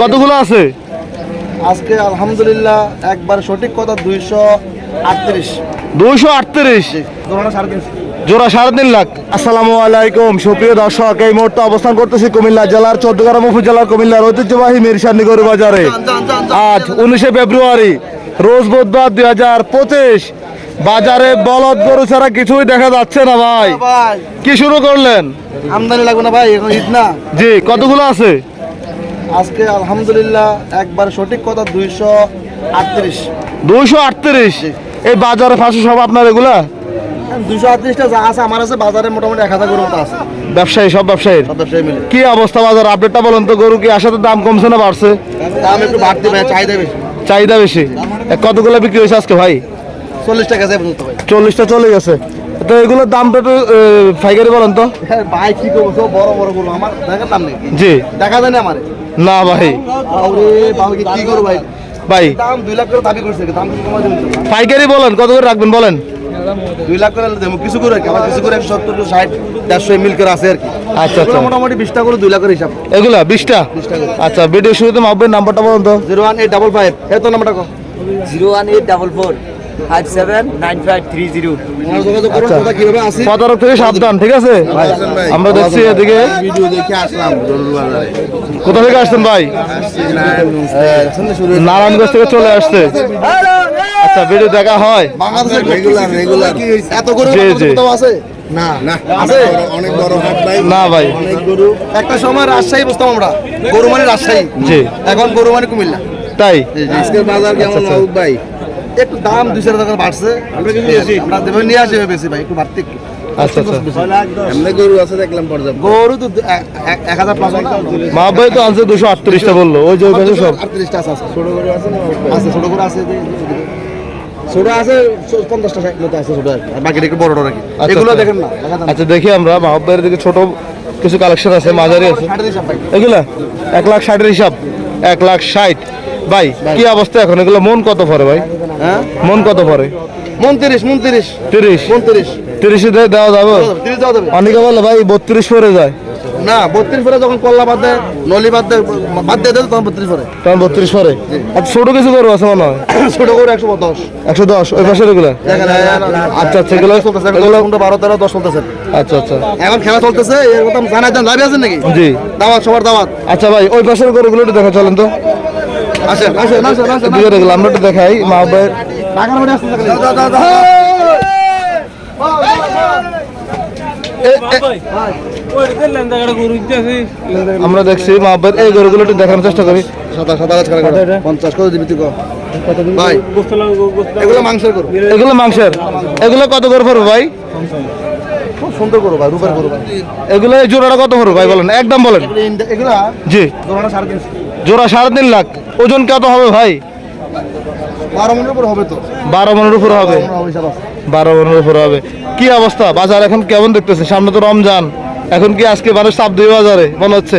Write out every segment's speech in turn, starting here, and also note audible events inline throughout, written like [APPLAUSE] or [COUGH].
কতগুলো আছে? আজকে আলহামদুলিল্লাহ একবার সঠিক কথা দুইশো আটত্রিশ। দুইশো আটত্রিশ? জোড়া সাড়ে তিন লাখ। আসসালামু আলাইকুম সুপ্রিয় দর্শক এই মুহূর্তে অবস্থান করতেছি কুমিল্লা জেলার চৌদ্দগ্রাম উপজেলার কুমিল্লার ঐতিহ্যবাহী মিরসান্নি গরু বাজারে। আজ উনিশে ফেব্রুয়ারি রোজ বুধবার দুই হাজার পঁচিশ। বাজারে বলদ গরু ছাড়া কিছুই দেখা যাচ্ছে না ভাই। ভাই। কি শুরু করলেন? আমদানি লাগবে না ভাই এখন ঈদ না। জি কতগুলো আছে? আজকে আলহামদুলিল্লাহ একবার সঠিক কথা দুইশো আটত্রিশ। দুইশো আটত্রিশ? এই বাজারে ফাঁসি সব আপনার এগুলা? দুইশো আটত্রিশটা যা আছে আমার আছে বাজারে মোটামুটি এক হাজার গরু আছে। ব্যবসায়ী সব ব্যবসায়ীর? ব্যবসায়ী মিলে। কি অবস্থা বাজার? আপডেটটা বলেন তো গরু কি আসাতে দাম কমছে না বাড়ছে? দাম একটু বাড়তে ভাই চাহিদা বেশি। চাহিদা বেশি? কতগুলো বিক্রি হয়েছে আজকে ভাই? চল্লিশ টাকা যায় চল্লিশটা চলে গেছে। তো এগুলোর দামটা একটু ফাইকারি বলেন তো। ভাই কি করব? বড় বড় গরু। আমার দেখার দাম নেই। জি। দেখা যায় না আমার। না ভাই। ভাই? পাইকারি বলেন কত করে রাখবেন বলেন? দুই লাখ করে দেবো কিছু করে কি কিছু করে একশো সত্তর টু ষাট দেড়শো মিল করে আছে আর কি। আচ্ছা আচ্ছা। মোটামুটি বিশটা করে দুই লাখ করে হিসাব। এগুলা বিশটা? করে। আচ্ছা ভিডিও শুরুতে মাপবেন নাম্বারটা বলুন তো। Zero one eight double five এ তো নাম্বারটা zero one eight double four. Five seven nine five three zero আমার যোগাযোগ করুন আচ্ছা। কোথা কীভাবে আসি প্রতারক থেকে সাবধান ঠিক আছে? আমরা দেখছি এদিকে। ভিডিও দেখে আসলাম কোথা থেকে আসছেন ভাই? নারায়ণগঞ্জ থেকে চলে আসছে। আচ্ছা ভিডিও দেখা হয়। রেগুলার রেগুলার এত আছে? না না অনেক বড় হাট ভাই না ভাই। অনেক গরু। একটা সময় রাজশাহী বসতাম আমরা। গরু মানে রাজশাহী। জি। এখন গরু মানে কুমিল্লা। তাই? আজকের বাজার কেমন আচ্ছা। ভাই? একটু দাম দুই চার টাকা বাড়ছে। আমরা নিয়ে আসি। বেশি ভাই একটু বাড়তি একটু। আচ্ছা আচ্ছা। গরু আছে গরু তো আনছে দুশো আটত্রিশটা বলল ওই যে সব। আটত্রিশটা আছে আছে। ছোট গরু আছে ছোট গরু আছে ছোট আছে পঞ্চাশটা ষাট মতো আছে ছোট আর বাকিটা একটু বড় বড় আচ্ছা, এগুলো আচ্ছা। দেখেন না আচ্ছা দেখি আমরা মাহবের দিকে ছোট কিছু কালেকশন আছে মাঝারি আছে। এগুলা? এক লাখ ষাটের হিসাব। এক লাখ ষাট। ভাই কি অবস্থা এখন? এগুলো মন কত পরে ভাই? হ্যাঁ? মন কত পরে মন্ত্রিশ মন্ত্রিশ তিরিশ। মন্ত্রিশ তিরিশে। দিয়ে দেওয়া যাবে? তিরিশ দেওয়া যাবে। অনেকে বলে ভাই বত্রিশ পরে যায়। না বত্রিশ পরে যখন কল্লা বাদ দেয় নলি বাদ দেয় বাদ দিয়ে দেয় তখন বত্রিশ পরে তখন বত্রিশ পরে আর ছোট কিছু করব আছে মনে হয়? [COUGHS] ছোট গরু একশো দশ। একশো দশ? ওই পাশের দেখেন আচ্ছা আচ্ছা এগুলো চলতেছে এগুলো এগুলো বারো তেরো দশ চলতেছে। আচ্ছা আচ্ছা। এখন খেলা চলতেছে এর কথা জানাই দেন লাভে আছেন নাকি? জি। দাওয়াত সবার দাওয়াত। আচ্ছা ভাই ওই পাশের গরুগুলো একটু দেখা চলেন তো। আসেন আসেন আসেন আসেন দুটো দেখলাম আমরা একটু দেখাই মা ভাইয়ের টাকার মধ্যে আসতেছে আমরা দেখছি মা এই গরুগুলো একটু দেখানোর চেষ্টা করি। পঞ্চাশ দিবি তুই ভাই। এগুলো মাংসের এগুলো মাংসের। এগুলো কত করে পড়বে ভাই? খুব সুন্দর গরু ভাই রূপের গরু ভাই। এগুলো জোড়াটা কত ভাই বলেন? একদম বলেন। এগুলা জি। জোড়াটা সাড়ে তিনশো। জোড়া সাড়ে তিন লাখ। ওজন কত হবে ভাই? বারো মিনিটের উপর হবে তো। বারো মনের উপর হবে। বারো মনের উপর হবে কি অবস্থা? বাজার এখন কেমন দেখতেছে? সামনে তো রমজান। এখন কি আজকে মানুষ চাপ দিয়ে বাজারে? মনে হচ্ছে?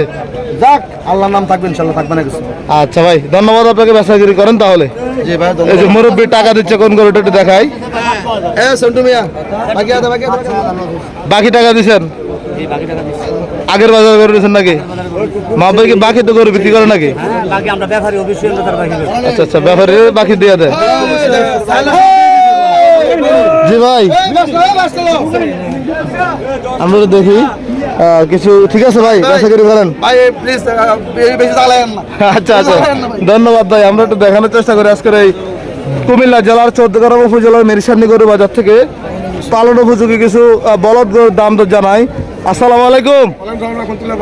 যাক আল্লাহর নাম থাকবে ইনশাল্লাহ থাকবে না কিছু। আচ্ছা ভাই ধন্যবাদ আপনাকে বেচাগিরি করেন তাহলে। জি ভাই এই যে মুরব্বী টাকা দিচ্ছে কোন গরুটা একটু দেখাই। এ সন্টু মিয়া বাকি বাকি আছে। বাকি টাকা দিচ্ছেন আগের বাজার করে নাকি? মা ভাই কি বাকি তো গরু বিক্রি করে নাকি? বাকি আমরা ব্যাপারী অফিসিয়াল তার বাকি আচ্ছা আচ্ছা ব্যাপারে বাকি দিয়ে দেয় জি ভাই। আমরা তো দেখি। কিছু ঠিক আছে ভাই? বেচাগিরি করেন ভাই প্লিজ বেশি চালায়েন না। আচ্ছা আচ্ছা। ধন্যবাদ ভাই। আমরা একটু দেখানোর চেষ্টা করি আজকের এই কুমিল্লা জেলার চৌদ্দগ্রাম উপজেলার মেরিসান্নি গরু বাজার থেকে। পালন উপযোগী কিছু বলদ গরুর দাম তো জানাই। আসসালামু আলাইকুম।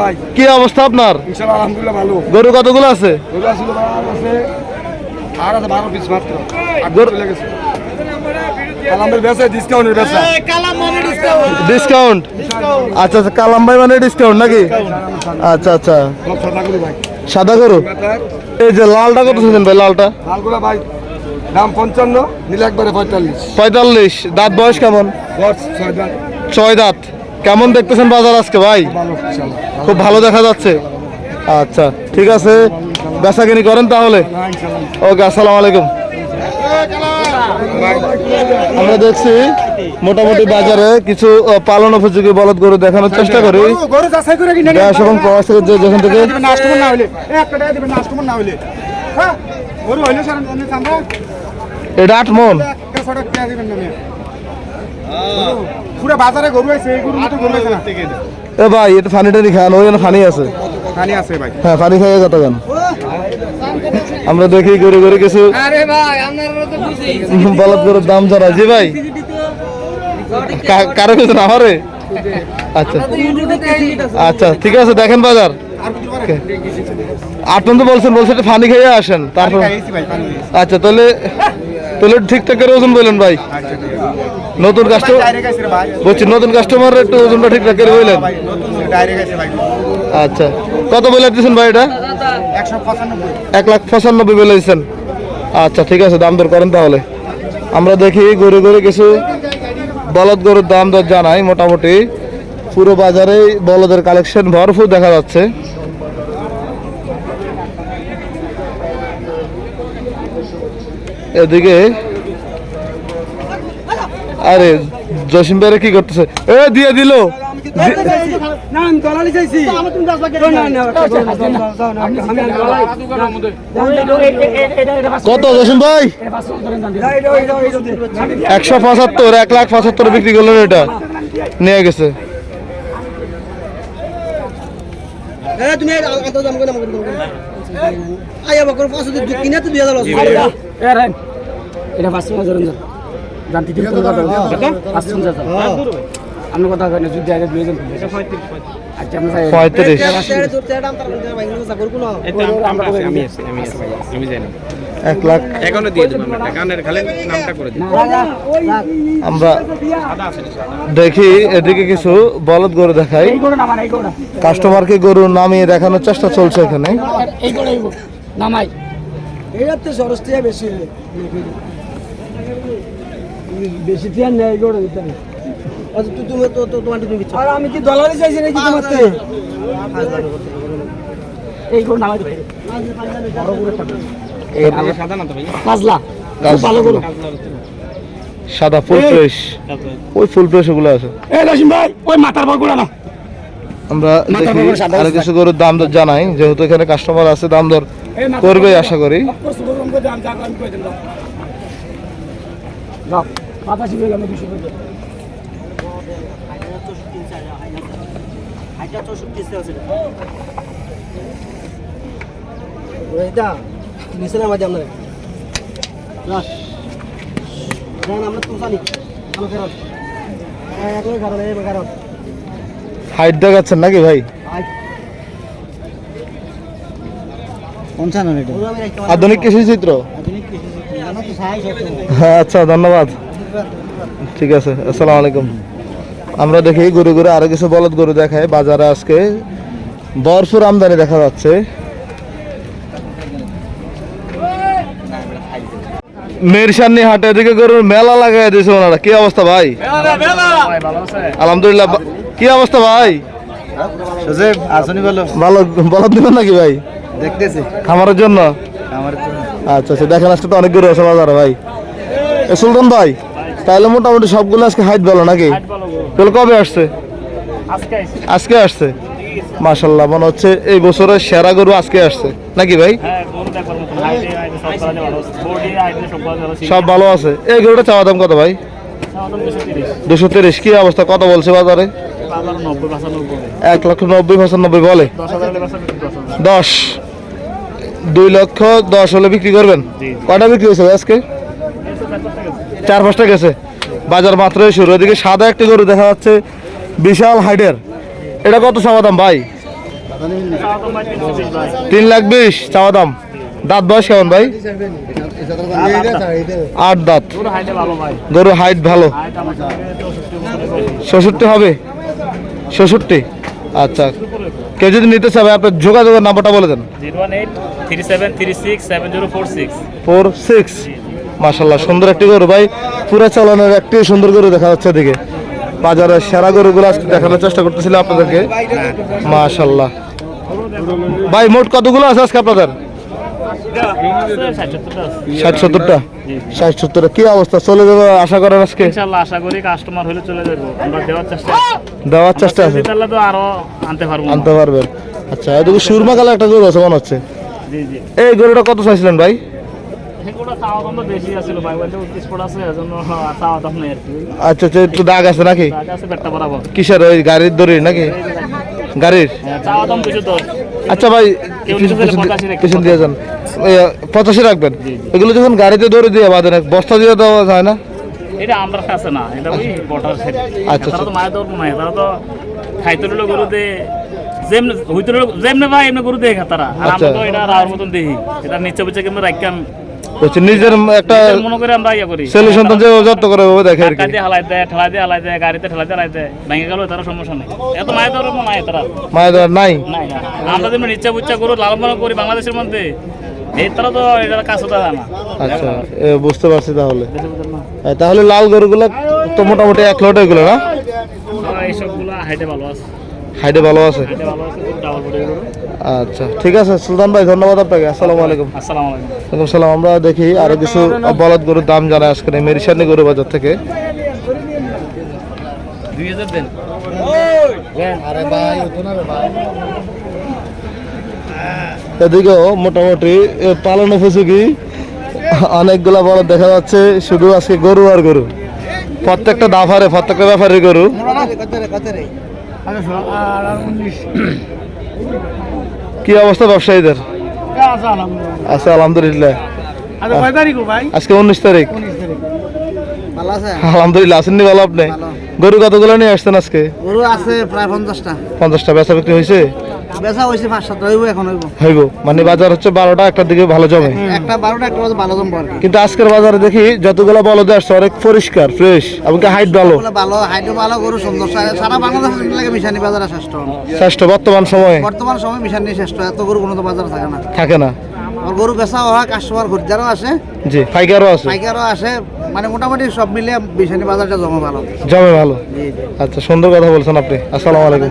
ভাই। কি অবস্থা আপনার? আলহামদুলিল্লাহ ভালো। গরু কতগুলো আছে? ডিসকাউন্ট আচ্ছা আচ্ছা কালাম ভাই মানে ডিসকাউন্ট নাকি? আচ্ছা আচ্ছা। সাদা গরু এই যে লালটা কত শুনছেন ভাই লালটা? লালগুলা ভাই দাম পঞ্চান্ন নিলে একবারে পঁয়তাল্লিশ পঁয়তাল্লিশ দাঁত বয়স কেমন ছয় দাঁত কেমন দেখতেছেন বাজার আজকে ভাই খুব ভালো দেখা যাচ্ছে আচ্ছা ঠিক আছে বেচাকিনি করেন তাহলে হ্যাঁ ওকে আসসালামু আলাইকুম আমরা দেখছি মোটামুটি বাজারে কিছু পালন উপযোগী বলদ গরু দেখানোর চেষ্টা করি এবং প্রবাস থেকে যেখান থেকে এটা আট মন। পুরো বাজারে গরু আছে এই গরু মতো গরু আছে না এ ভাই এটা ফানি খান ওই ফানি আছে খানি আছে ভাই হ্যাঁ পানি খাইয়ে গান আমরা দেখি গরু গরু কিছু বলদ গরুর দাম জানা জি ভাই কারও কিছু না আমারে আচ্ছা আচ্ছা ঠিক আছে দেখেন বাজার আট পর্যন্ত বলছেন বলছেন ফানি খাইয়ে আসেন তারপর। আচ্ছা তাহলে তাহলে ঠিকঠাক করে ওজন বললেন ভাই। নতুন কাস্টমার বলছি নতুন কাস্টমার একটু ওজনটা ঠিকঠাক করে বললেন আচ্ছা। কত বলে দিচ্ছেন ভাই এটা? এক লাখ পঁচানব্বই বলে দিচ্ছেন আচ্ছা ঠিক আছে দাম দর করেন তাহলে। আমরা দেখি গরু গরু কিছু বলদ গরুর দাম দর জানাই মোটামুটি। পুরো বাজারে বলদের কালেকশন ভরপুর দেখা যাচ্ছে। এদিকে আরে জসিম ভাইরে কি করতেছে এ দিয়ে দিল কত জসিম ভাই একশো পঁচাত্তর এক লাখ পঁচাত্তর বিক্রি করলেন এটা নিয়ে গেছে তুমি আয়া বকর পাঁচশো কিনে তো দুই হাজার এটা পাঁচশো হাজার জানতে পাঁচশো হাজার। আপনি কথা কেন যদি আগে দুই হাজার। পঁয়ত্রিশ। এক লাখ। আমরা কানের খালি নামটা করে দিই আমরা দেখি এদিকে কিছু বলদ গরু দেখাই। কাস্টমারকে গরু নামিয়ে দেখানোর চেষ্টা চলছে এখানে। নামাই বেশি। বেশি নেই এই করে তুমি তো তো তোমার তুমি আর আমি কি দলালি চাইছি নাকি তোমার থেকে? এই করে নামাই দেবে সাদা না তো ভাই? পাঁচলা ভালো করো সাদা ফুল ফ্রেশ। ওই ফুল ফ্রেশ ওগুলো আছে। এই ভাই ওই মাথার না। আমরা দেখি আরও কিছু গরুর দাম দর জানাই। যেহেতু এখানে কাস্টমার আছে দাম দর করবে আশা করি। যাও মাথা শিখে গেলাম দুশো এটা নিচে নামা আপনার। আমরা তো জানি আমার কারণ একই কারণ এই কারণ হাইট দেখাচ্ছেন নাকি ভাই? আধুনিক কৃষি চিত্র? হ্যাঁ আচ্ছা ধন্যবাদ। ঠিক আছে আসসালামু আলাইকুম। আমরা দেখি গরু গরু আরও কিছু বলদ গরু দেখায়। বাজারে আজকে ভরপুর আমদানি দেখা যাচ্ছে। মেরসান্নি হাটে এদিকে গরুর মেলা লাগাই দিয়েছে ওনারা। কি অবস্থা ভাই? আলহামদুলিল্লাহ কি অবস্থা ভাই? ভালো বলদ দিবেন নাকি ভাই? দেখতেছি। খামারের জন্য? আচ্ছা আচ্ছা দেখেন আজকে তো অনেক গরু আছে বাজারে ভাই। সুলতান ভাই তাহলে মোটামুটি সবগুলো আজকে হাইট ভালো নাকি? তাহলে কবে আসছে? আজকে আসছে। মাশাল্লাহ মনে হচ্ছে এই বছরের সেরা গরু আজকে আসছে। নাকি ভাই? সব ভালো আছে। এই গরুটা চাওয়া দাম কত ভাই? দুশো তিরিশ। কি অবস্থা? কত বলছে বাজারে? এক লক্ষ নব্বই পঁচানব্বই বলে। দশ। দুই লক্ষ দশ হলে বিক্রি করবেন? কটা বিক্রি হয়েছে আজকে? চার পাঁচটা গেছে। বাজার মাত্রই শুরু। ওদিকে সাদা একটি গরু দেখা যাচ্ছে বিশাল হাইডের এটা কত চাওয়া দাম ভাই? তিন লাখ বিশ চাওয়া দাম দাঁত বয়স কেমন ভাই? আট দাঁত। গরু হাইট ভালো। ষষট্টি হবে? ষষট্টি? আচ্ছা। কেউ যদি নিতে চাবে আপনার যোগাযোগের নাম্বারটা বলে দেন। Zero one eight three seven three six seven zero four six. Four six. মাসাল্লাহ সুন্দর একটি গরু ভাই। পুরো চালানোর একটি সুন্দর গরু দেখা যাচ্ছে এদিকে। বাজারের সেরা গরুগুলো আজকে দেখানোর চেষ্টা করতেছিলাম আপনাদেরকে। মাশাল্লাহ ভাই মোট কতগুলো আছে আজকে আপনাদের? ষাট সত্তরটা। ষাট সত্তরটা। কি অবস্থা? চলে যাবে আশা করেন আজকে? আশা করি কাস্টমার হলে চলে যাব। আমরা দেওয়ার চেষ্টা দেওয়ার চেষ্টা আছে? তাহলে তো আরও আনতে পারব। আনতে পারবেন। আচ্ছা এদিকে সুরমা কালে একটা গরু আছে মনে হচ্ছে। এই গরুটা কত চাইছিলেন ভাই? আচ্ছা আচ্ছা একটু দাগ আছে নাকি? টাকা আছে পেটটা বরাবর। কিসের ওই গাড়ির দড়ি নাকি? গাড়ির? হ্যাঁ, আচ্ছা ভাই পিছন- দিয়ে- পঁচাশি যান। রাখবেন? এগুলো যখন গাড়িতে দড়ি দিয়ে বাঁধেন বস্তা দিয়ে দেওয়া যায় না? এটা আমরা কাছে না এটা ওই বটার সেট। আচ্ছা, তারা তো। মায়ের ধর্ম নাই তারা তো খাইতে রইল গরুতে যেমনি হইতে রইল যেমনি ভাই এমনি গরু দেখে তারা। আর। আমরা তো এটা রাওয়ার মতন দেখি এটা নিচে বুঝে কিন্তু রাখতাম নিজের একটা মনে করে আমরা ইয়া করি। ছেলে সন্তান যে যত্ন করে ওভাবে দেখে আর কি। হালাই দেয় ঠেলা দিয়ে হালাই দেয় গাড়িতে ঠেলা দিয়ে হালাই দেয় ভেঙে গেল তারা সমস্যা নেই। এত মায়ের ধর্ম নাই তারা মায়ের দ্বারা নাই? নাই আমরা যেমন নিচে বুচ্চা গরু লালন পালন করি বাংলাদেশের মধ্যে এই তারা তো এটার কাছে তো হয় না। আচ্ছা বুঝতে পারছি তাহলে। তাহলে লাল গরুগুলো তো মোটামুটি এক লট এগুলো না? এইসবগুলো হাইটে ভালো আছে। হাইটে ভালো আছে? হাইটে ভালো আছে ডাবল বডি গরু। আচ্ছা ঠিক আছে সুলতান ভাই ধন্যবাদ আপনাকে আসসালামু আলাইকুম। আসসালামু আলাইকুম। সালাম আমরা দেখি আরও কিছু বলদ গরুর দাম জানাই আজকে মেরিসানি গরু বাজার থেকে। এদিকেও মোটামুটি এ, পালন উপযোগী। অনেকগুলা বলদ দেখা যাচ্ছে শুধু আজকে গরু আর গরু। প্রত্যেকটা দাফারে প্রত্যেকটা ব্যাপারে গরু। কি অবস্থা ব্যবসায়ীদের? আছে আলহামদুলিল্লাহ। আচ্ছা আজকে উনিশ তারিখ। আলহামদুলিল্লাহ আসেননি ভালো আপনি? গরু কতগুলো নিয়ে আসছেন আজকে? গরু আছে প্রায় পঞ্চাশটা। পঞ্চাশটা। বেচা বিক্রি হয়েছে? বেচা হয়েছে পাঁচ সাতটা হইব এখন হইব। হইব। মানে বাজার হচ্ছে বারোটা একটার দিকে ভালো জমে। একটা বারোটা একটা ভালো জমবো আর কিন্তু আজকের বাজারে দেখি যতগুলো বলদ আসছে অনেক পরিষ্কার ফ্রেশ এমনকি হাইট ভালো। ভালো হাইটও ভালো গরু সুন্দর সারা- সারা বাংলাদেশ লাগে মিশানি বাজারে শ্রেষ্ঠ। শ্রেষ্ঠ বর্তমান সময়ে। বর্তমান সময় মিশানি শ্রেষ্ঠ এত গরু কোনো তো বাজারে থাকে না। থাকে না। গরু বেচা কাস্টমার খরিদ্দারও আসে। জি পাইকারও আছে পাইকারও আসে মানে মোটামুটি সব মিলিয়ে মিশানি বাজারটা জমে ভালো। জমে ভালো? আচ্ছা সুন্দর কথা বলছেন আপনি। আসসালামু আলাইকুম।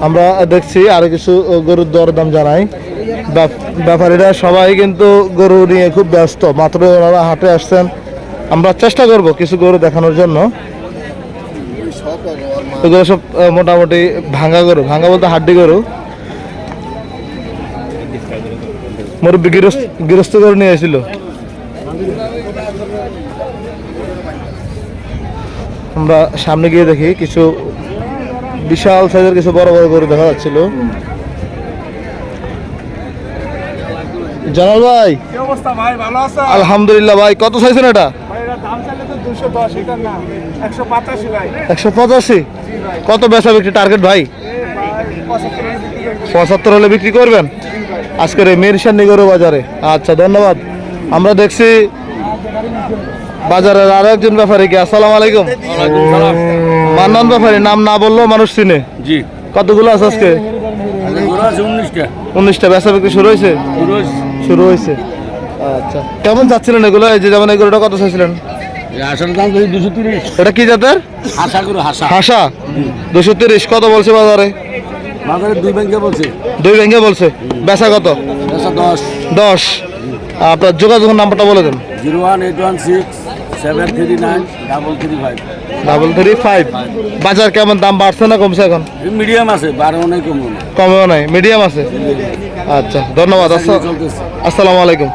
আমরা দেখছি আরও কিছু গরুর দরদাম জানাই। ব্যাপ- ব্যাপারীরা সবাই কিন্তু গরু নিয়ে খুব ব্যস্ত। মাত্র ওনারা হাটে আসছেন। আমরা চেষ্টা করব কিছু গরু দেখানোর জন্য। এগুলো সব মোটামুটি ভাঙ্গা গরু। ভাঙ্গা বলতে হাড্ডি গরু। গৃহস্থ গৃহস্থ গরু নিয়ে এসেছিল। আমরা সামনে গিয়ে দেখি কিছু বিশাল সাইজের কিছু বড় বড় গরু দেখা যাচ্ছিল। জানাল ভাই। আলহামদুলিল্লাহ ভাই কত চাইছেন এটা? একশো পঁচাশি কত বেচা বিক্রি টার্গেট ভাই? পঁচাত্তর হলে বিক্রি করবেন? আজকের এই মেরসান্নি গরু বাজারে। আচ্ছা ধন্যবাদ। আমরা দেখছি বাজারের আরও একজন ব্যাপারী কি? আসসালামু আলাইকুম। মান্নান ব্যাপারী নাম না বললেও মানুষ চিনে। জি। কতগুলো আছে আজকে? উনিশটা। বেচা বিক্রি শুরু হয়েছে? শুরু হয়েছে। আচ্ছা। কেমন যাচ্ছিলেন এগুলো? এই যে যেমন এগুলোটা কত চাইছিলেন? এটা কি জাতের? হাসা দুশো তিরিশ। কত বলছে বাজারে? বাজারে দুই ব্যাংকে বলছে। দুই ব্যাংকে বলছে। বেচা কত? দশ। দশ। আপনার যোগাযোগের নাম্বারটা বলে দেন। Zero one eight one six seven three nine double three five. Double three five. বাজার কেমন দাম বাড়ছে না কমছে এখন? মিডিয়াম আছে বারো নাই কমেও নাই। কমেও নাই মিডিয়াম আছে? আচ্ছা ধন্যবাদ। আসসালামু আলাইকুম।